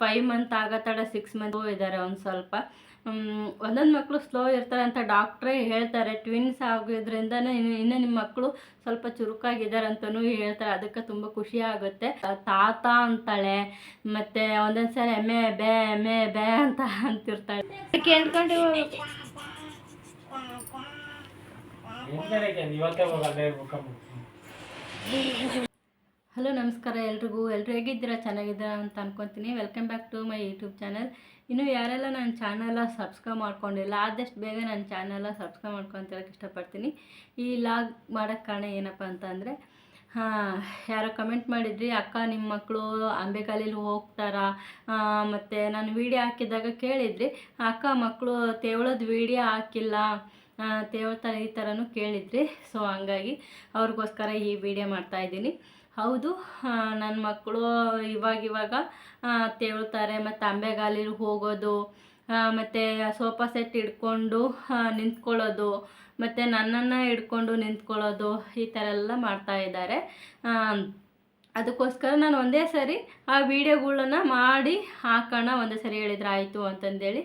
Five month ಆಗೋ ತಡ six month ಇದ್ದಾರೆ ಒಂದು ಸ್ವಲ್ಪ. ಒಂದೊಂದು ಮಕ್ಕಳು ಸ್ಲೋ ಇರ್ತಾರೆ ಅಂತ ಡಾಕ್ಟ್ರೇ ಹೇಳ್ತಾರೆ. ಟ್ವಿನ್ಸ್ ಆಗೋದ್ರಿಂದ ಇನ್ನು ನಿಮ್ಮ ಮಕ್ಕಳು ಸ್ವಲ್ಪ ಚುರುಕಾಗಿದ್ದಾರೆ ಅಂತಲೂ ಹೇಳ್ತಾರೆ. ಅದಕ್ಕೆ ತುಂಬ ಖುಷಿ ಆಗುತ್ತೆ. ತಾತ ಅಂತಾಳೆ, ಮತ್ತು ಒಂದೊಂದು ಸಲ ಎಮ್ಮೆ, ಬೇ ಎಮ್ಮೆ, ಬೇ ಅಂತ ಅಂತಿರ್ತಾಳೆ. ಕೇಳ್ಕೊಂಡು ಹೋಗ್ಬೇಕು ಹಲೋ, ನಮಸ್ಕಾರ ಎಲ್ರಿಗೂ. ಎಲ್ಲರೂ ಹೇಗಿದ್ದೀರಾ? ಚೆನ್ನಾಗಿದ್ದೀರಾ ಅಂತ ಅನ್ಕೊತೀನಿ. Welcome back to my YouTube channel ಇನ್ನು ಯಾರೆಲ್ಲ ನನ್ನ ಚಾನಲ ಸಬ್ಸ್ಕ್ರೈಬ್ ಮಾಡ್ಕೊಂಡಿಲ್ಲ, ಆದಷ್ಟು ಬೇಗ ನನ್ನ ಚಾನಲ ಸಬ್ಸ್ಕ್ರೈಬ್ ಮಾಡ್ಕೊತೇಳಕ್ಕೆ ಇಷ್ಟಪಡ್ತೀನಿ. ಈ ಲಾಗ್ ಮಾಡೋಕ್ಕೆ ಕಾರಣ ಏನಪ್ಪ ಅಂತಂದರೆ, ಹಾಂ, ಯಾರೋ ಕಮೆಂಟ್ ಮಾಡಿದ್ರಿ, ಅಕ್ಕ ನಿಮ್ಮ ಮಕ್ಕಳು ಅಂಬೆಗಾಲಿಲಿ ಹೋಗ್ತಾರಾ. ಮತ್ತು ನಾನು ವೀಡಿಯೋ ಹಾಕಿದಾಗ ಕೇಳಿದ್ರಿ, ಅಕ್ಕ ಮಕ್ಕಳು ತೇವಳದ ವೀಡಿಯೋ ಹಾಕಿಲ್ಲ. ತೇವಳ ಈ ಥರನೂ ಕೇಳಿದ್ರಿ. ಸೊ ಹಂಗಾಗಿ ಅವ್ರಿಗೋಸ್ಕರ ಈ ವಿಡಿಯೋ ಮಾಡ್ತಾಯಿದ್ದೀನಿ ಹೌದು. ನನ್ನ ಮಕ್ಕಳು ಇವಾಗ ಇವಾಗ ತೇಳ್ತಾರೆ ಮತ್ತು ಅಂಬೆಗಾಲಿಗೆ ಹೋಗೋದು ಮತ್ತು ಸೋಫಾ ಸೆಟ್ ಹಿಡ್ಕೊಂಡು ನಿಂತ್ಕೊಳ್ಳೋದು, ಮತ್ತು ನನ್ನನ್ನು ಹಿಡ್ಕೊಂಡು ನಿಂತ್ಕೊಳ್ಳೋದು, ಈ ಥರ ಎಲ್ಲ ಮಾಡ್ತಾ ಇದ್ದಾರೆ. ಅದಕ್ಕೋಸ್ಕರ ನಾನು ಒಂದೇ ಸರಿ ಆ ವಿಡಿಯೋಗಳನ್ನ ಮಾಡಿ ಹಾಕೋಣ, ಒಂದೇ ಸರಿ ಹೇಳಿದ್ರೆ ಆಯಿತು ಅಂತಂದೇಳಿ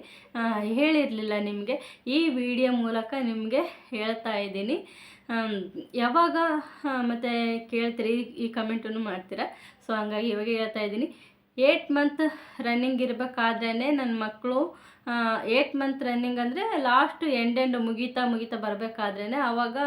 ಹೇಳಿರಲಿಲ್ಲ ನಿಮಗೆ. ಈ ವಿಡಿಯೋ ಮೂಲಕ ನಿಮಗೆ ಹೇಳ್ತಾ ಇದ್ದೀನಿ. ಯಾವಾಗ ಮತ್ತು ಕೇಳ್ತೀರಿ ಈ- ಕಮೆಂಟನ್ನು ಮಾಡ್ತೀರಾ? ಸೊ ಹಂಗಾಗಿ ಇವಾಗ ಹೇಳ್ತಾ ಇದ್ದೀನಿ. ಏಟ್ ಮಂತ್ ರನ್ನಿಂಗ್ ಇರಬೇಕಾದ್ರೇ ನನ್ನ ಮಕ್ಕಳು ಏಟ್ ಮಂತ್ ರನ್ನಿಂಗ್ ಅಂದರೆ ಲಾಸ್ಟು ಎಂಡ್ ಎಂಡ್ ಮುಗೀತಾ ಮುಗೀತಾ ಬರಬೇಕಾದ್ರೇ ಆವಾಗ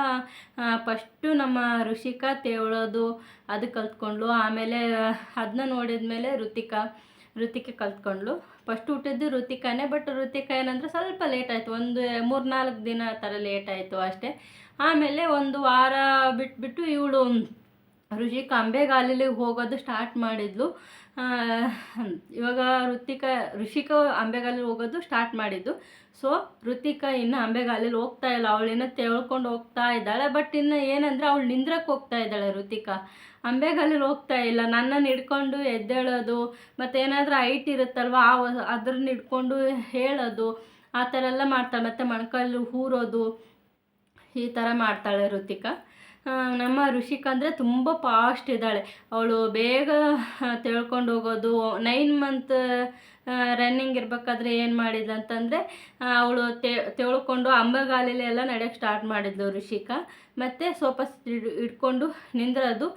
ಫಸ್ಟು ನಮ್ಮ ಋಷಿಕಾ, ತೇವಳೋದು ಅದು ಕಲ್ತ್ಕೊಂಡ್ಳು. ಆಮೇಲೆ ಅದನ್ನ ನೋಡಿದ ಮೇಲೆ ಋತಿಕಾ, ಋತಿಕೆ ಕಲ್ತ್ಕೊಂಡ್ಳು. ಫಸ್ಟ್ ಹುಟ್ಟಿದ್ದು ಋತಿಕಾನೇ ಬಟ್ ಋತಿಕಾ ಏನಂದ್ರೆ ಸ್ವಲ್ಪ ಲೇಟ್ ಆಯಿತು. ಒಂದು ಮೂರು ನಾಲ್ಕು ದಿನ ಥರ ಲೇಟ್ ಆಯಿತು ಅಷ್ಟೇ. ಆಮೇಲೆ ಒಂದು ವಾರ ಬಿಟ್ಬಿಟ್ಟು ಇವಳು ಋಷಿ ಅಂಬೆಗಾಲಿಲಿ ಹೋಗೋದು ಸ್ಟಾರ್ಟ್ ಮಾಡಿದ್ಲು. ಇವಾಗ ಋತಿಕ, ಋಷಿಕ ಅಂಬೆಗಾಲಿಗೆ ಹೋಗೋದು ಸ್ಟಾರ್ಟ್ ಮಾಡಿದ್ದು. ಸೊ ಋತಿಕಾ ಇನ್ನು ಅಂಬೆಗಾಲಿಲಿ ಹೋಗ್ತಾ ಇಲ್ಲ. ಅವಳು ಇನ್ನೂ ತೆಳ್ಕೊಂಡು ಹೋಗ್ತಾ ಇದ್ದಾಳೆ. ಬಟ್ ಇನ್ನು ಏನಂದರೆ ಅವಳು ನಿಂದ್ರಕ್ಕೆ ಹೋಗ್ತಾ ಇದ್ದಾಳೆ ಋತಿಕಾ. ಅಂಬೆಗಾಲಿಲಿ ಹೋಗ್ತಾ ಇಲ್ಲ. ನನ್ನನ್ನು ಹಿಡ್ಕೊಂಡು ಎದ್ದೇಳೋದು, ಮತ್ತು ಏನಾದರೂ ಹೈಟ್ ಇರುತ್ತಲ್ವ, ಆ ಅದ್ರನ್ನ ಹಿಡ್ಕೊಂಡು ಹೇಳೋದು, ಆ ಥರ ಎಲ್ಲ ಮಾಡ್ತಾಳೆ. ಮತ್ತು ಮೊಣಕಾಲು ಹೂರೋದು ಈ ಥರ ಮಾಡ್ತಾಳೆ ಋತಿಕಾ. ನಮ್ಮ ಋಷಿಕ ಅಂದರೆ ತುಂಬ ಫಾಸ್ಟ್ ಇದ್ದಾಳೆ. ಅವಳು ಬೇಗ ತಿಳ್ಕೊಂಡು ಹೋಗೋದು. ನೈನ್ ಮಂತ್ ರನ್ನಿಂಗ್ ಇರಬೇಕಾದ್ರೆ ಏನು ಮಾಡಿದ್ಲು ಅಂತಂದರೆ ಅವಳು ತಿಳ್ಕೊಂಡು ಅಂಬಗಾಲಿಲೆ ಎಲ್ಲ ನಡೆಯೋಕ್ಕೆ ಸ್ಟಾರ್ಟ್ ಮಾಡಿದ್ಲು ಋಷಿಕಾ. ಮತ್ತು ಸೋಫಾ ಇಟ್ಕೊಂಡು ನಿಂದ್ರೋದು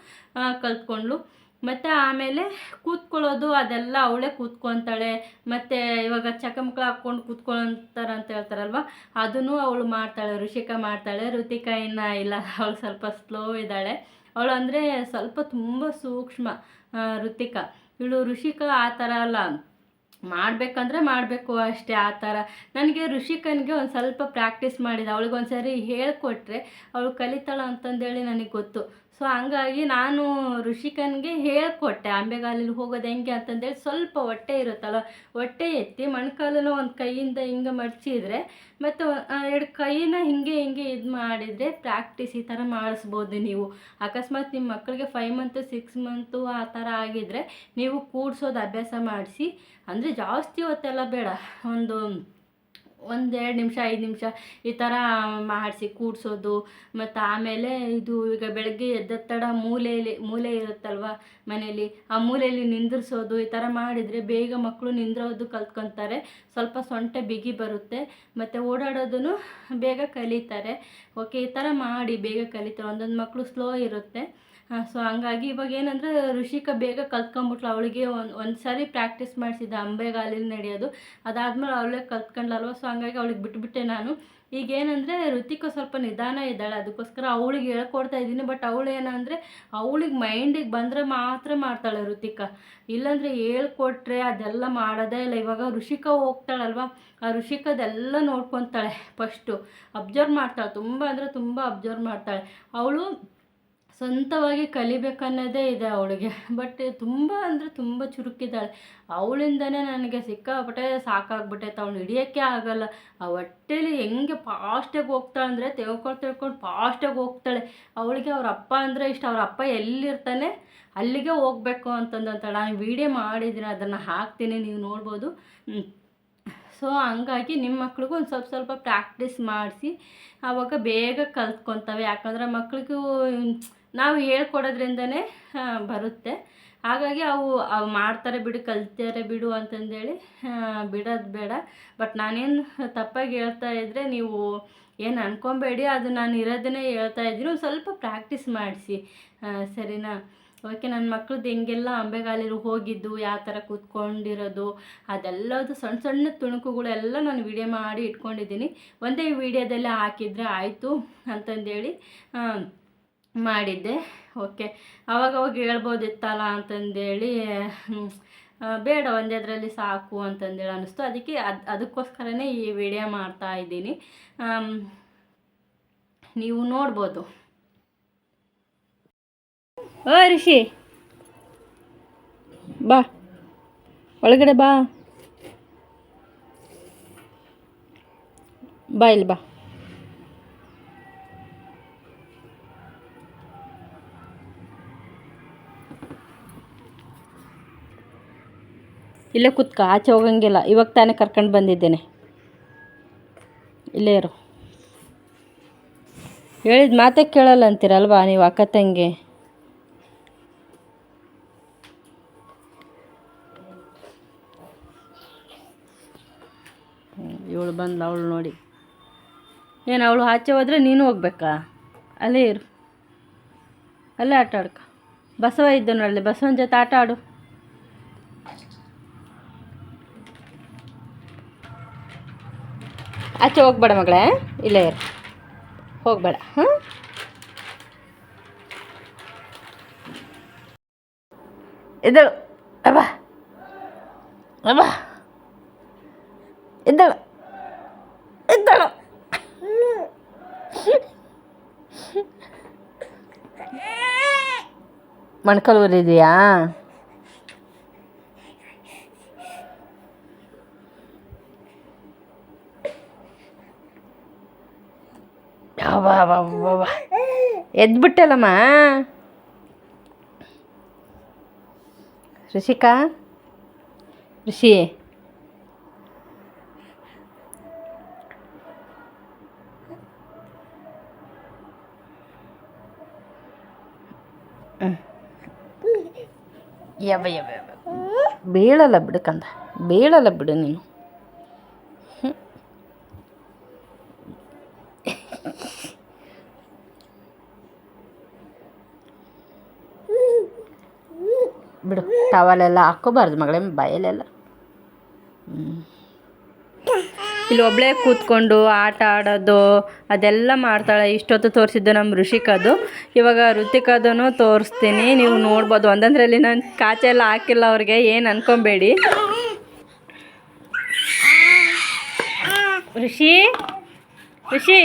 ಕಲ್ತ್ಕೊಂಡ್ಳು. ಮತ್ತು ಆಮೇಲೆ ಕೂತ್ಕೊಳ್ಳೋದು ಅದೆಲ್ಲ ಅವಳೇ ಕೂತ್ಕೊತಾಳೆ. ಮತ್ತು ಇವಾಗ ಚಕಮಕಳ ಹಾಕ್ಕೊಂಡು ಕೂತ್ಕೊಳ್ತಾರೆ ಅಂತ ಹೇಳ್ತಾರಲ್ವ? ಅದನ್ನು ಅವಳು ಮಾಡ್ತಾಳೆ, ಋಷಿಕಾ ಮಾಡ್ತಾಳೆ. ಋತಿಕಾ ಇನ್ನು ಇಲ್ಲ, ಅವಳು ಸ್ವಲ್ಪ ಸ್ಲೋ ಇದ್ದಾಳೆ. ಅವಳು ಅಂದರೆ ಸ್ವಲ್ಪ ತುಂಬ ಸೂಕ್ಷ್ಮ ಋತಿಕಾ. ಇವಳು ಋಷಿಕಾ ಆ ಥರ ಅಲ್ಲ. ಮಾಡಬೇಕಂದ್ರೆ ಮಾಡಬೇಕು ಅಷ್ಟೇ ಆ ಥರ. ನನಗೆ ಋಷಿಕನಿಗೆ ಒಂದು ಸ್ವಲ್ಪ ಪ್ರಾಕ್ಟೀಸ್ ಮಾಡಿದ. ಅವಳಿಗೆ ಒಂದು ಸರಿ ಹೇಳ್ಕೊಟ್ರೆ ಅವಳು ಕಲಿತಾಳ ಅಂತಂದೇಳಿ ನನಗೆ ಗೊತ್ತು. ಸೊ ಹಂಗಾಗಿ ನಾನು ಋಷಿಕನ್ಗೆ ಹೇಳ್ಕೊಟ್ಟೆ ಆಂಬೆಗಾಲಲ್ಲಿ ಹೋಗೋದು ಹೆಂಗೆ ಅಂತಂದೇಳಿ ಸ್ವಲ್ಪ ಹೊಟ್ಟೆ ಇರುತ್ತಲ್ಲ, ಹೊಟ್ಟೆ ಎತ್ತಿ ಮೊಣಕಾಲನ್ನ ಒಂದು ಕೈಯಿಂದ ಹಿಂಗೆ ಮಡಚಿದ್ರೆ, ಮತ್ತು ಎರಡು ಕೈನ ಹಿಂಗೆ ಹಿಂಗೆ ಇದು ಮಾಡಿದರೆ ಪ್ರಾಕ್ಟೀಸ್ ಈ ಥರ ಮಾಡಿಸ್ಬೋದು ನೀವು. ಅಕಸ್ಮಾತ್ ನಿಮ್ಮ ಮಕ್ಕಳಿಗೆ ಫೈವ್ ಮಂತು ಸಿಕ್ಸ್ ಮಂತು ಆ ಥರ ಆಗಿದ್ದರೆ ನೀವು ಕೂಡ್ಸೋದು ಅಭ್ಯಾಸ ಮಾಡಿಸಿ, ಅಂದರೆ ಜಾಸ್ತಿ ಹೊತ್ತೆಲ್ಲ ಬೇಡ, ಒಂದು ಒಂದೆರಡು ನಿಮಿಷ, ಐದು ನಿಮಿಷ ಈ ಥರ ಮಾಡಿಸಿ ಕೂಡಿಸೋದು. ಮತ್ತು ಆಮೇಲೆ ಇದು ಈಗ ಬೆಳಗ್ಗೆ ಎದ್ದ ತಡ ಮೂಲೆಯಲ್ಲಿ ಮೂಲೆ ಇರುತ್ತಲ್ವ ಮನೆಯಲ್ಲಿ ಆ ಮೂಲೆಯಲ್ಲಿ ನಿಂದಿರಿಸೋದು ಈ ಥರ ಮಾಡಿದರೆ ಬೇಗ ಮಕ್ಕಳು ನಿಂದ್ರೋದು ಕಲ್ತ್ಕೊತಾರೆ. ಸ್ವಲ್ಪ ಸೊಂಟೆ ಬಿಗಿ ಬರುತ್ತೆ. ಮತ್ತು ಓಡಾಡೋದನ್ನು ಬೇಗ ಕಲಿತಾರೆ. ಓಕೆ, ಈ ಥರ ಮಾಡಿ ಬೇಗ ಕಲಿತಾರೆ. ಒಂದೊಂದು ಮಕ್ಕಳು ಸ್ಲೋ ಇರುತ್ತೆ. ಸೊ ಹಂಗಾಗಿ ಇವಾಗ ಏನಂದರೆ ಋಷಿಕ ಬೇಗ ಕಲ್ತ್ಕೊಂಡ್ಬಿಟ್ಲು. ಅವಳಿಗೆ ಒಂದು ಒಂದು ಸಾರಿ ಪ್ರಾಕ್ಟೀಸ್ ಮಾಡಿಸಿದ್ದೆ ಅಂಬೆಗಾಲಿನ ನಡೆಯೋದು. ಅದಾದಮೇಲೆ ಅವಳೇ ಕಲ್ತ್ಕೊಂಡ್ಲಲ್ವ ಸೊ ಹಂಗಾಗಿ ಅವಳಿಗೆ ಬಿಟ್ಬಿಟ್ಟೆ ನಾನು. ಈಗ ಏನಂದರೆ ಋತಿಕ ಸ್ವಲ್ಪ ನಿಧಾನ ಇದ್ದಾಳೆ. ಅದಕ್ಕೋಸ್ಕರ ಅವಳಿಗೆ ಹೇಳ್ಕೊಡ್ತಾ ಇದ್ದೀನಿ. ಬಟ್ ಅವಳು ಏನಂದರೆ ಅವಳಿಗೆ ಮೈಂಡಿಗೆ ಬಂದರೆ ಮಾತ್ರ ಮಾಡ್ತಾಳೆ ಋತಿಕ. ಇಲ್ಲಾಂದರೆ ಹೇಳ್ಕೊಟ್ರೆ ಅದೆಲ್ಲ ಮಾಡೋದೇ ಇಲ್ಲ. ಇವಾಗ ಋಷಿಕ ಹೋಗ್ತಾಳಲ್ವ? ಆ ಋಷಿಕದೆಲ್ಲ ನೋಡ್ಕೊತಾಳೆ ಫಸ್ಟು ಅಬ್ಸರ್ವ್ ಮಾಡ್ತಾಳೆ. ತುಂಬ ಅಂದರೆ ತುಂಬ ಅಬ್ಸರ್ವ್ ಮಾಡ್ತಾಳೆ. ಅವಳು ಸ್ವಂತವಾಗಿ ಕಲಿಬೇಕನ್ನೋದೇ ಇದೆ ಅವಳಿಗೆ. ಬಟ್ ತುಂಬ ಅಂದರೆ ತುಂಬ ಚುರುಕಿದ್ದಾಳೆ. ಅವಳಿಂದನೇ ನನಗೆ ಸಿಕ್ಕಾಪಟ್ಟೆ ಸಾಕಾಗ್ಬಿಟ್ಟೈತೆ. ಅವಳು ಹಿಡಿಯೋಕ್ಕೆ ಆಗಲ್ಲ. ಆ ಹೊಟ್ಟೆಲಿ ಹೆಂಗೆ ಫಾಸ್ಟಾಗಿ ಹೋಗ್ತಾಳೆ ಅಂದರೆ ತಿಳ್ಕೊಂಡು ತಿಳ್ಕೊಂಡು ಫಾಸ್ಟಾಗಿ ಹೋಗ್ತಾಳೆ. ಅವಳಿಗೆ ಅವ್ರ ಅಪ್ಪ ಅಂದರೆ ಇಷ್ಟ. ಅವ್ರ ಅಪ್ಪ ಎಲ್ಲಿರ್ತಾನೆ? ಅಲ್ಲಿಗೆ ಹೋಗ್ಬೇಕು ಅಂತಂದು ಅಂತಾಳೆ ನಾನು ವೀಡಿಯೋ ಮಾಡಿದ್ದೀನಿ. ಅದನ್ನು ಹಾಕ್ತೀನಿ. ನೀವು ನೋಡ್ಬೋದು. ಸೊ ಹಂಗಾಗಿ ನಿಮ್ಮ ಮಕ್ಳಿಗೂ ಒಂದು ಸ್ವಲ್ಪ ಸ್ವಲ್ಪ ಪ್ರಾಕ್ಟೀಸ್ ಮಾಡಿಸಿ. ಆವಾಗ ಬೇಗ ಕಲ್ತ್ಕೊತವೆ ಯಾಕಂದರೆ ಮಕ್ಳಿಗೂ ನಾವು ಹೇಳ್ಕೊಡೋದ್ರಿಂದನೇ ಬರುತ್ತೆ. ಹಾಗಾಗಿ ಅವು ಅವು ಮಾಡ್ತಾರೆ ಬಿಡು, ಕಲ್ತಾರೆ ಬಿಡು ಅಂತಂದೇಳಿ ಬಿಡೋದು ಬೇಡ. ಬಟ್ ನಾನೇನು ತಪ್ಪಾಗಿ ಹೇಳ್ತಾ ಇದ್ದರೆ ನೀವು ಏನು ಅನ್ಕೊಬೇಡಿ, ಅದು ನಾನು ಇರೋದನ್ನೇ ಹೇಳ್ತಾ ಇದ್ದೀನಿ. ಸ್ವಲ್ಪ ಪ್ರಾಕ್ಟೀಸ್ ಮಾಡಿಸಿ. ಸರಿನಾ? ಓಕೆ ನನ್ನ ಮಕ್ಳದ್ದು ಹೆಂಗೆಲ್ಲ ಅಂಬೆಗಾಲಿರು ಹೋಗಿದ್ದು, ಯಾವ ಥರ ಕೂತ್ಕೊಂಡಿರೋದು, ಅದೆಲ್ಲದು ಸಣ್ಣ ಸಣ್ಣ ತುಣುಕುಗಳೆಲ್ಲ ನಾನು ವಿಡಿಯೋ ಮಾಡಿ ಇಟ್ಕೊಂಡಿದ್ದೀನಿ. ಒಂದೇ ವಿಡಿಯೋದಲ್ಲೇ ಹಾಕಿದರೆ ಆಯಿತು ಅಂತಂದೇಳಿ ಮಾಡಿದ್ದೆ. ಓಕೆ ಅವಾಗ ಅವಾಗ ಹೇಳ್ಬೋದಿತ್ತಲ್ಲ ಅಂತಂದೇಳಿ ಬೇಡ ಒಂದೇ ಅದರಲ್ಲಿ ಸಾಕು ಅಂತಂದೇಳಿ ಅನ್ನಿಸ್ತು. ಅದಕ್ಕೆ ಅದು, ಅದಕ್ಕೋಸ್ಕರನೇ ಈ ವಿಡಿಯೋ ಮಾಡ್ತಾ ಇದ್ದೀನಿ. ನೀವು ನೋಡ್ಬೋದು. ಓ, ರಿಷಿ. ಬಾ. ಒಳಗಡೆ ಬಾ. ಬಾ, ಇಲ್ಲಿ ಬಾ. ಇಲ್ಲೇ ಕುತ್ಕ, ಆಚೆ ಹೋಗಂಗಿಲ್ಲ. ಇವಾಗ ತಾನೇ ಕರ್ಕೊಂಡು ಬಂದಿದ್ದೇನೆ. ಇಲ್ಲೇ ಇರು. ಹೇಳಿದ ಮಾತೇ ಕೇಳಲ್ಲ ಅಂತೀರಲ್ವಾ ನೀವು ಅಕ್ಕ ತಂಗಿ? ಇವಳು ಬಂದ್ಲ, ಅವಳು ನೋಡಿ. ಏನು, ಅವಳು ಆಚೆ ಹೋದರೆ ನೀನು ಹೋಗ್ಬೇಕಾ? ಅಲ್ಲೇ ಇರು. ಅಲ್ಲೇ ಆಟ ಆಡ್ಕ. ಬಸವ ಇದ್ದ ನೋಡಲಿ ಬಸವನ ಜೊತೆ ಆಟ ಆಡು. ಆಚೆ ಹೋಗ್ಬೇಡ ಮಗಳೇ. ಇಲ್ಲೇ ಇರು. ಹೋಗಬೇಡ ಹಾಂ ಎದ್ದಳು. ಅಬ್ಬ. ಅಬ್ಬ. ಇದ್ದಳು ಇದ್ದಳು ಮಣ್ಕಲ್ ಊರಿದೆಯಾ ಎದ್ಬಿಟ್ಟಲ್ಲಮ್ಮ. ಋಷಿಕಾ? ಋಷಿ. ಯಾವ ಯಾವ ಬೀಳಲ್ಲ ಬಿಡು ಕಂದ. ಬೀಳಲ್ಲ ಬಿಡು ನೀನು. ಬಿಡು. ಟವಲೆಲ್ಲ ಹಾಕೋಬಾರ್ದು ಮಗಳೇ, ಬಯಲೆಲ್ಲ. ಇಲ್ಲಿ ಒಬ್ಬಳೇ ಕೂತ್ಕೊಂಡು ಆಟ ಆಡೋದು, ಅದೆಲ್ಲ ಮಾಡ್ತಾಳೆ. ಇಷ್ಟೊತ್ತು ತೋರಿಸಿದ್ದು ನಮ್ಮ ಋಷಿಕದು. ಇವಾಗ ಋತಿಕದೂ ತೋರಿಸ್ತೀನಿ. ನೀವು ನೋಡ್ಬೋದು. ಒಂದಂದ್ರಲ್ಲಿ ನಾನು ಕಾಚೆ ಎಲ್ಲ ಹಾಕಿಲ್ಲ ಅವ್ರಿಗೆ, ಏನು ಅನ್ಕೊಬೇಡಿ. ಋಷಿ ಋಷಿ.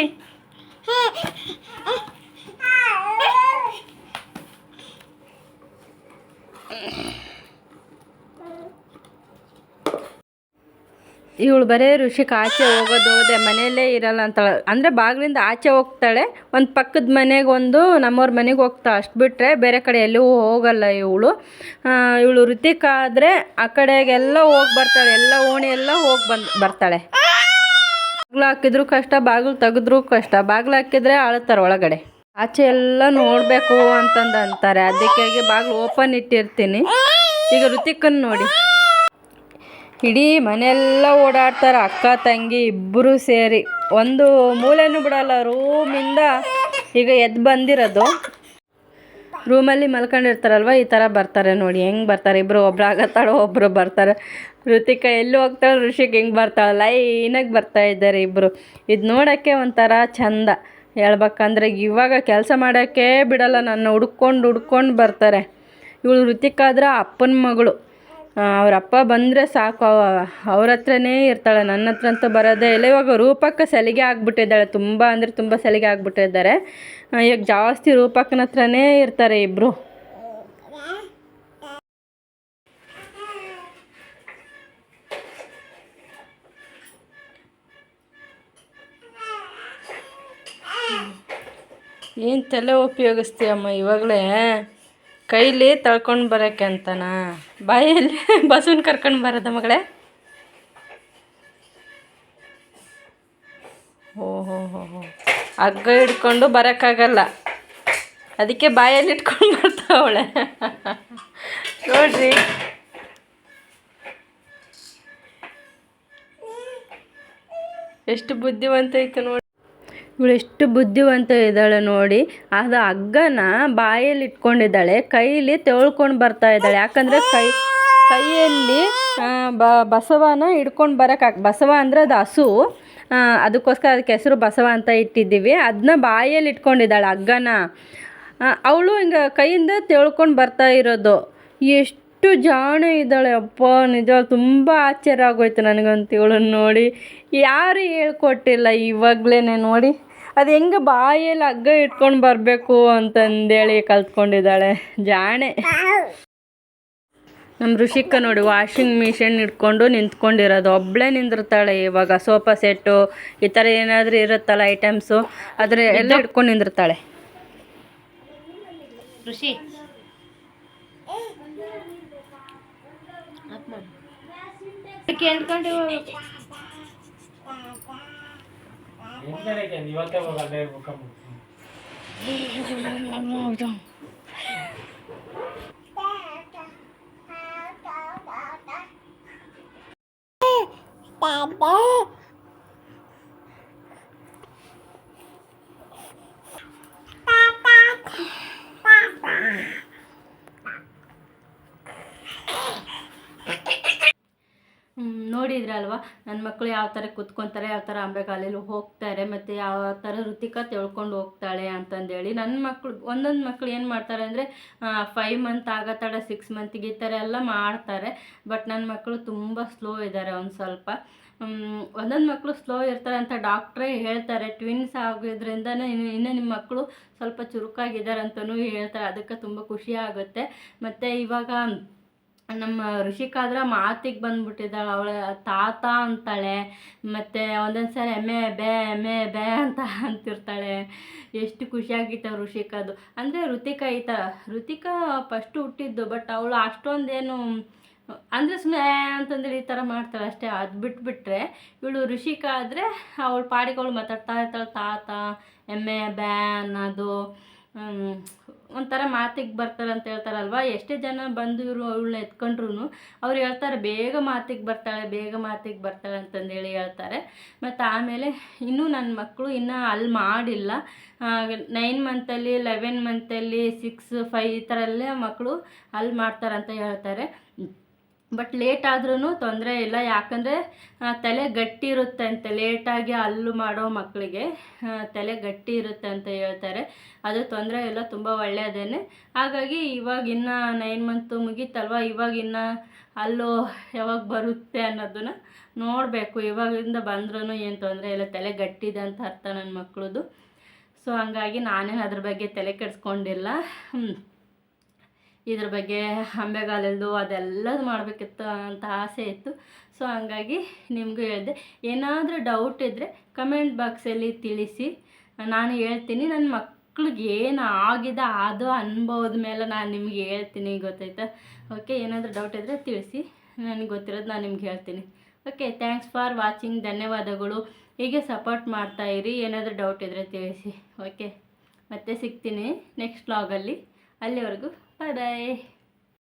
ಇವಳು ಬರೇ ಋಷಿಕ್ ಆಚೆ ಹೋಗೋದು ಹೋದೆ ಮನೆಯಲ್ಲೇ ಇರಲ್ಲ ಅಂತಾಳೆ. ಅಂದರೆ ಬಾಗಿಲಿಂದ ಆಚೆ ಹೋಗ್ತಾಳೆ, ಒಂದು ಪಕ್ಕದ ಮನೆಗೆ ಒಂದು ನಮ್ಮವ್ರ ಮನೆಗೆ ಹೋಗ್ತಾಳೆ ಅಷ್ಟು ಬಿಟ್ಟರೆ ಬೇರೆ ಕಡೆ ಎಲ್ಲೂ ಹೋಗಲ್ಲ ಇವಳು. ಇವಳು ಋತಿಕ್ ಆದರೆ ಆ ಕಡೆಗೆಲ್ಲ ಹೋಗಿ ಬರ್ತಾಳೆ, ಎಲ್ಲ ಓಣಿ ಎಲ್ಲ ಹೋಗಿ ಬಂದು, ಬರ್ತಾಳೆ. ಬಾಗಿಲು ಹಾಕಿದ್ರು ಕಷ್ಟ, ಬಾಗಿಲು ತೆಗೆದ್ರೂ ಕಷ್ಟ. ಬಾಗಿಲು ಹಾಕಿದ್ರೆ ಅಳ್ತಾರೆ ಒಳಗಡೆ. ಆಚೆ ಎಲ್ಲ ನೋಡಬೇಕು ಅಂತಂದು ಅಂತಾರೆ. ಅದಕ್ಕಾಗಿ ಬಾಗಿಲು ಓಪನ್ ಇಟ್ಟಿರ್ತೀನಿ. ಈಗ ಋತಿಕನ್ ನೋಡಿ. ಇಡೀ ಮನೆಯೆಲ್ಲ ಓಡಾಡ್ತಾರೆ ಅಕ್ಕ, ತಂಗಿ ಇಬ್ಬರು ಸೇರಿ. ಒಂದು ಮೂಲೆನೂ ಬಿಡಲ್ಲ ರೂಮಿಂದ ಈಗ ಎದ್ದು ಬಂದಿರೋದು. ರೂಮಲ್ಲಿ ಮಲ್ಕೊಂಡಿರ್ತಾರಲ್ವ, ಈ ಥರ ಬರ್ತಾರೆ ನೋಡಿ. ಹೆಂಗೆ ಬರ್ತಾರೆ? ಇಬ್ಬರು ಒಬ್ರು ಆಗತ್ತಾಳೋ ಒಬ್ಬರು ಬರ್ತಾರೆ. ಋತಿಕ ಎಲ್ಲಿ ಹೋಗ್ತಾಳೆ, ಋಷಿಕ್ ಹೆಂಗೆ ಬರ್ತಾಳೆ ಲೈನಾಗಿ ಬರ್ತಾ ಇದ್ದಾರೆ ಇಬ್ಬರು ಇದು ನೋಡೋಕ್ಕೆ ಒಂಥರ ಚಂದ. ಹೇಳ್ಬೇಕಂದ್ರೆ ಇವಾಗ ಕೆಲಸ ಮಾಡೋಕ್ಕೆ ಬಿಡೋಲ್ಲ, ನನ್ನ ಹುಡ್ಕೊಂಡು ಹುಡ್ಕೊಂಡು ಬರ್ತಾರೆ. ಇವಳು ಋತಿಕಾದ್ರೆ ಅಪ್ಪನ ಮಗಳು. ಅವರಪ್ಪ ಬಂದರೆ ಸಾಕು ಅವ್ರ ಹತ್ರನೇ ಇರ್ತಾಳೆ, ನನ್ನ ಹತ್ರ ಅಂತೂ ಬರೋದೇ ಇಲ್ಲ. ಇವಾಗ ರೂಪಕ್ಕೆ ಸಲಿಗೆ ಆಗಿಬಿಟ್ಟಿದ್ದಾಳೆ, ತುಂಬ ಅಂದರೆ ತುಂಬ ಸಲಿಗೆ ಆಗಿಬಿಟ್ಟಿದ್ದಾರೆ. ಈಗ ಜಾಸ್ತಿ ರೂಪಕ್ಕನ ಹತ್ರನೇ ಇರ್ತಾರೆ ಇಬ್ಬರು ಏನು ತಲೆ ಉಪಯೋಗಿಸ್ತೀಯಮ್ಮ ಇವಾಗಲೇ ಕೈಲಿ ತಳ್ಕೊಂಡು ಬರೋಕ್ಕೆ ಅಂತಾನ? ಬಾಯಲ್ಲಿ ಬಸವನ್ ಕರ್ಕೊಂಡು ಬರೋದ ಮಗಳೇ? ಓ ಹೋ ಹೋ ಹೋ. ಹಗ್ಗ ಹಿಡ್ಕೊಂಡು ಬರೋಕ್ಕಾಗಲ್ಲ. ಅದಕ್ಕೆ ಬಾಯಲ್ಲಿ ಇಟ್ಕೊಂಡು ಬರ್ತಾವಳೆ ನೋಡ್ರಿ. ಎಷ್ಟು ಬುದ್ಧಿವಂತ ಐತೆ ನೋಡಿ ಇವಳು ಎಷ್ಟು ಬುದ್ಧಿವಂತ ಇದ್ದಾಳೆ ನೋಡಿ. ಅದು ಹಗ್ಗನ ಬಾಯಲ್ಲಿ ಇಟ್ಕೊಂಡಿದ್ದಾಳೆ ಕೈಲಿ ತೆಳ್ಕೊಂಡು ಬರ್ತಾ ಇದ್ದಾಳೆ. ಯಾಕಂದರೆ ಕೈ, ಕೈಯಲ್ಲಿ ಬ, ಬಸವನ ಹಿಡ್ಕೊಂಡು ಬರೋಕ್ಕಾಗ ಬಸವ ಅಂದರೆ ಅದು ಹಸು. ಅದಕ್ಕೋಸ್ಕರ ಅದಕ್ಕೆ ಹೆಸರು ಬಸವ ಅಂತ ಇಟ್ಟಿದ್ದೀವಿ. ಅದನ್ನ ಬಾಯಲ್ಲಿ ಇಟ್ಕೊಂಡಿದ್ದಾಳೆ ಹಗ್ಗನ ಅವಳು ಹಿಂಗೆ ಕೈಯಿಂದ ತೆಳ್ಕೊಂಡು ಬರ್ತಾ ಇರೋದು. ಎಷ್ಟು ಜಾಣ ಇದ್ದಾಳೆ ಅಪ್ಪ ನಿಜ ತುಂಬ ಆಶ್ಚರ್ಯ ಆಗೋಯ್ತು ನನಗಂತೂ ಇವಳನ್ನು ನೋಡಿ. ಯಾರು ಹೇಳ್ಕೊಟ್ಟಿಲ್ಲ ಇವಾಗ್ಲೇ ನೋಡಿ. ಅದು ಹೆಂಗೆ ಬಾಯಲ್ಲಿ ಹಗ್ಗ ಇಟ್ಕೊಂಡು ಬರಬೇಕು ಅಂತಂದೇಳಿ ಕಲ್ತ್ಕೊಂಡಿದ್ದಾಳೆ ಜಾಣೆ. ನಮ್ಮ ಋಷಿಕ ನೋಡಿ ವಾಷಿಂಗ್ ಮಿಷಿನ್ ಇಟ್ಕೊಂಡು ನಿಂತ್ಕೊಂಡಿರೋದು. ಒಬ್ಬಳೇ ನಿಂದಿರ್ತಾಳೆ ಇವಾಗ ಸೋಫಾ ಸೆಟ್ಟು ಈ ಥರ ಏನಾದರೂ ಇರುತ್ತಲ್ಲ ಐಟಮ್ಸು ಅದ್ರ ಎಲ್ಲ ಇಟ್ಕೊಂಡು ನಿಂದಿರ್ತಾಳೆ. ಋಷಿ. ಕೇಳ್ಕೊಂಡು ಎಂಟನೇಕೆ ಇವತ್ತೇ ಹೋಗಿ ಅಲ್ಲೇ ಮುಖಂಬ ಹ್ಮ್, ನೋಡಿದ್ರಲ್ವಾ? ನನ್ನ ಮಕ್ಕಳು ಯಾವ ಥರ ಕುತ್ಕೊತಾರೆ, ಯಾವ ಥರ ಅಂಬೆಗಾಲಲ್ಲಿ ಹೋಗ್ತಾರೆ, ಮತ್ತು ಯಾವ ಥರ ಋತಿಕ ತಿಳ್ಕೊಂಡು ಹೋಗ್ತಾಳೆ ಅಂತಂದೇಳಿ ನನ್ನ ಮಕ್ಕಳು ಒಂದೊಂದು ಮಕ್ಕಳು ಏನು ಮಾಡ್ತಾರೆ ಅಂದರೆ ಫೈವ್ ಮಂತ್ ಆಗತ್ತಡ ಸಿಕ್ಸ್ ಮಂತಿಗೆ ಈ ಥರ ಎಲ್ಲ ಮಾಡ್ತಾರೆ ಬಟ್ ನನ್ನ ಮಕ್ಕಳು ತುಂಬ ಸ್ಲೋ ಇದ್ದಾರೆ ಒಂದು ಸ್ವಲ್ಪ. ಒಂದೊಂದು ಮಕ್ಕಳು ಸ್ಲೋ ಇರ್ತಾರೆ ಅಂತ ಡಾಕ್ಟ್ರೇ ಹೇಳ್ತಾರೆ ಟ್ವಿನ್ಸ್ ಆಗೋದ್ರಿಂದ ಇನ್ನು ಇನ್ನು ನಿಮ್ಮ ಮಕ್ಕಳು ಸ್ವಲ್ಪ ಚುರುಕಾಗಿದ್ದಾರೆ ಅಂತಲೂ ಹೇಳ್ತಾರೆ, ಅದಕ್ಕೆ ತುಂಬ ಖುಷಿ ಆಗುತ್ತೆ. ಮತ್ತು ಇವಾಗ ನಮ್ಮ ಋಷಿಕಾದ್ರೆ ಮಾತಿಗೆ ಬಂದ್ಬಿಟ್ಟಿದ್ದಾಳೆ, ಅವಳ ತಾತ ಅಂತಾಳೆ, ಮತ್ತು ಒಂದೊಂದು ಸಲ ಎಮ್ಮೆ, ಬೇ ಎಮ್ಮೆ, ಬೇ ಅಂತ ಅಂತಿರ್ತಾಳೆ. ಎಷ್ಟು ಖುಷಿಯಾಗಿತ್ತು ಋಷಿಕಾದು ಅಂದರೆ ಋತಿಕಾ ಈ ಥರ ಋತಿಕಾ ಫಸ್ಟು ಹುಟ್ಟಿದ್ದು, ಬಟ್ ಅವಳು ಅಷ್ಟೊಂದೇನು, ಅಂದರೆ ಸುಮ್ಮನೆ ಅಂತಂದೇಳಿ ಈ ಥರ ಮಾಡ್ತಾಳೆ ಅಷ್ಟೇ. ಅದು ಬಿಟ್ಬಿಟ್ರೆ ಇವಳು ಋಷಿಕಾ ಆದರೆ ಅವಳು ಪಾಡಿಗೆ ಅವಳು ಮಾತಾಡ್ತಾ ಇರ್ತಾಳೆ, ತಾತ, ಎಮ್ಮೆ ಬ್ಯಾ ಅನ್ನೋದು. ಒಂಥರ ಮಾತಿಗೆ ಬರ್ತಾರೆ ಅಂತ ಹೇಳ್ತಾರಲ್ವ? ಎಷ್ಟೇ ಜನ ಬಂದು ಇವರು ಅವಳನ್ನ ಎತ್ಕೊಂಡ್ರು ಅವ್ರು ಹೇಳ್ತಾರೆ, ಬೇಗ ಮಾತಿಗೆ ಬರ್ತಾಳೆ, ಬೇಗ ಮಾತಿಗೆ ಬರ್ತಾಳೆ ಅಂತಂದೇಳಿ ಹೇಳ್ತಾರೆ. ಮತ್ತು ಆಮೇಲೆ ಇನ್ನೂ ನನ್ನ ಮಕ್ಕಳು ಇನ್ನೂ ಅಲ್ಲಿ ಮಾಡಿಲ್ಲ. ನೈನ್ ಮಂತಲ್ಲಿ, ಲೆವೆನ್ ಮಂತಲ್ಲಿ, ಸಿಕ್ಸ್ ಫೈ ಈ ಥರ ಎಲ್ಲ ಮಕ್ಕಳು ಅಲ್ಲಿ ಮಾಡ್ತಾರಂತ ಹೇಳ್ತಾರೆ. ಬಟ್ ಲೇಟ್ ಆದ್ರೂ ತೊಂದರೆ ಇಲ್ಲ. ಯಾಕಂದರೆ ತಲೆ ಗಟ್ಟಿ ಇರುತ್ತೆ ಅಂತ ಲೇಟಾಗಿ ಹಲ್ಲು ಮಾಡೋ ಮಕ್ಕಳಿಗೆ ತಲೆ ಗಟ್ಟಿ ಇರುತ್ತೆ ಅಂತ ಹೇಳ್ತಾರೆ. ಅದು ತೊಂದರೆ ಇಲ್ಲ, ತುಂಬ ಒಳ್ಳೆಯದೇನೆ ಹಾಗಾಗಿ ಇವಾಗ ಇನ್ನು ನೈನ್ ಮಂತು ಮುಗೀತಲ್ವ? ಇವಾಗ ಇನ್ನು ಅಲ್ಲು ಯಾವಾಗ ಬರುತ್ತೆ ಅನ್ನೋದನ್ನ ನೋಡಬೇಕು. ಇವಾಗಿಂದ ಬಂದ್ರೂ ಏನು ತೊಂದರೆ ಇಲ್ಲ. ತಲೆ ಗಟ್ಟಿದೆ ಅಂತ ಅರ್ಥ ನನ್ನ ಮಕ್ಕಳದು ಸೊ ಹಂಗಾಗಿ ನಾನೇನು ಅದ್ರ ಬಗ್ಗೆ ತಲೆ ಕೆಡಿಸ್ಕೊಂಡಿಲ್ಲ. ಇದ್ರ ಬಗ್ಗೆ ಅಂಬೆಗಾಲದ್ದು ಅದೆಲ್ಲದು ಮಾಡಬೇಕಿತ್ತು ಅಂತ ಆಸೆ ಇತ್ತು. ಸೊ ಹಂಗಾಗಿ ನಿಮಗೂ ಹೇಳಿದೆ. ಏನಾದರೂ ಡೌಟ್ ಇದ್ದರೆ ಕಮೆಂಟ್ ಬಾಕ್ಸಲ್ಲಿ ತಿಳಿಸಿ. ನಾನು ಹೇಳ್ತೀನಿ ನನ್ನ ಮಕ್ಳಿಗೆ ಏನು ಆಗಿದೆ ಅದು ಅನುಭವದ ಮೇಲೆ ನಾನು ನಿಮ್ಗೆ ಹೇಳ್ತೀನಿ ಗೊತ್ತಾಯ್ತಾ? ಓಕೆ ಏನಾದರೂ ಡೌಟ್ ಇದ್ದರೆ ತಿಳಿಸಿ. ನನಗೆ ಗೊತ್ತಿರೋದು ನಾನು ನಿಮ್ಗೆ ಹೇಳ್ತೀನಿ. ಓಕೆ ಥ್ಯಾಂಕ್ಸ್ ಫಾರ್ ವಾಚಿಂಗ್ ಧನ್ಯವಾದಗಳು. ಹೀಗೆ ಸಪೋರ್ಟ್ ಮಾಡ್ತಾ ಇರಿ. ಏನಾದರೂ ಡೌಟ್ ಇದ್ದರೆ ತಿಳಿಸಿ. ಓಕೆ ಮತ್ತೆ ಸಿಗ್ತೀನಿ ನೆಕ್ಸ್ಟ್ ವ್ಲಾಗಲ್ಲಿ ಅಲ್ಲಿವರೆಗೂ ಬಾಯ್ ಬಾಯ್